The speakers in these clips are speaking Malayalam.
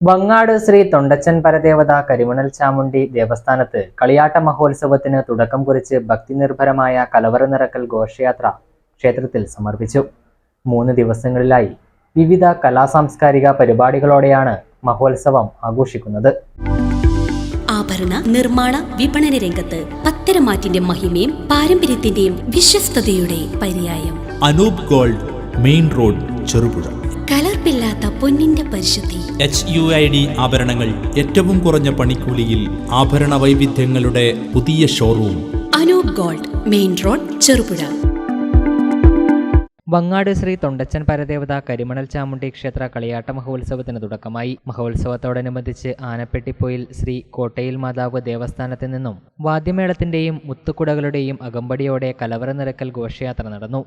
വങ്ങാട് ശ്രീ തൊണ്ടച്ചൻ പരദേവത കരിമണൽ ചാമുണ്ടി ദേവസ്ഥാനത്ത് കളിയാട്ട മഹോത്സവത്തിന് തുടക്കം കുറിച്ച് ഭക്തിനിർഭരമായ കലവറ നിറക്കൽ ഘോഷയാത്ര ക്ഷേത്രത്തിൽ സമർപ്പിച്ചു. മൂന്ന് ദിവസങ്ങളിലായി വിവിധ കലാസാംസ്കാരിക പരിപാടികളോടെയാണ് മഹോത്സവം ആഘോഷിക്കുന്നത്. ആഭരണ നിർമ്മാണ വിപണന രംഗത്ത് പത്തരമാറ്റിന്റെ മഹിമയും പാരമ്പര്യത്തിന്റെയും വിശ്വസ്തയുടെ പര്യായം. Anoop Gold main road Cherupuzha. പൊന്നിന്റെ പരിശുദ്ധി. എച്ച് യു ഐ ഡി ആഭരണങ്ങൾ ഏറ്റവും കുറഞ്ഞ പണിക്കൂലിയിൽ ആഭരണ വൈവിധ്യങ്ങളുടെ പുതിയ showroom Anoop Gold main road Cherupuzha. Vangad Sree Thondachan പരദേവത Karimanal Chamundi ക്ഷേത്ര കളിയാട്ട മഹോത്സവത്തിന് തുടക്കമായി. മഹോത്സവത്തോടനുബന്ധിച്ച് ആനപ്പെട്ടിപ്പോയിൽ ശ്രീ കോട്ടയിൽ മാതാവ് ദേവസ്ഥാനത്ത് നിന്നും വാദ്യമേളത്തിന്റെയും മുത്തുക്കുടകളുടെയും അകമ്പടിയോടെ കലവറ നിരക്കൽ ഘോഷയാത്ര നടന്നു.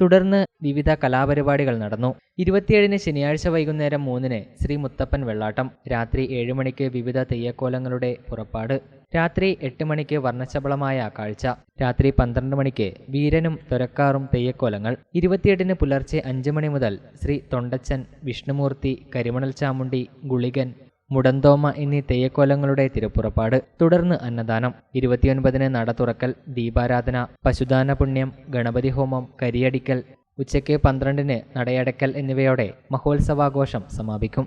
തുടർന്ന് വിവിധ കലാപരിപാടികൾ നടന്നു. ഇരുപത്തിയേഴിന് ശനിയാഴ്ച വൈകുന്നേരം മൂന്നിന് ശ്രീ മുത്തപ്പൻ വെള്ളാട്ടം രാത്രി ഏഴ് മണിക്ക് വിവിധ തെയ്യക്കോലങ്ങളുടെ പുറപ്പാട് രാത്രി എട്ട് മണിക്ക് വർണശബളമായ കാഴ്ച രാത്രി പന്ത്രണ്ട് മണിക്ക് വീരനും തുരക്കാറും തെയ്യക്കോലങ്ങൾ ഇരുപത്തിയെട്ടിന് പുലർച്ചെ അഞ്ച് മണി മുതൽ ശ്രീ തൊണ്ടച്ചൻ വിഷ്ണുമൂർത്തി കരിമണൽ ചാമുണ്ടി ഗുളികൻ മുടന്തോമ എന്നീ തെയ്യക്കോലങ്ങളുടെ തിരുപ്പുറപ്പാട് തുടർന്ന് അന്നദാനം. ഇരുപത്തിയൊൻപതിന് നട തുറക്കൽ ദീപാരാധന പശുദാന പുണ്യം ഗണപതി ഹോമം കരിയടിക്കൽ ഉച്ചയ്ക്ക് പന്ത്രണ്ടിന് നടയടക്കൽ എന്നിവയോടെ മഹോത്സവാഘോഷം സമാപിക്കും.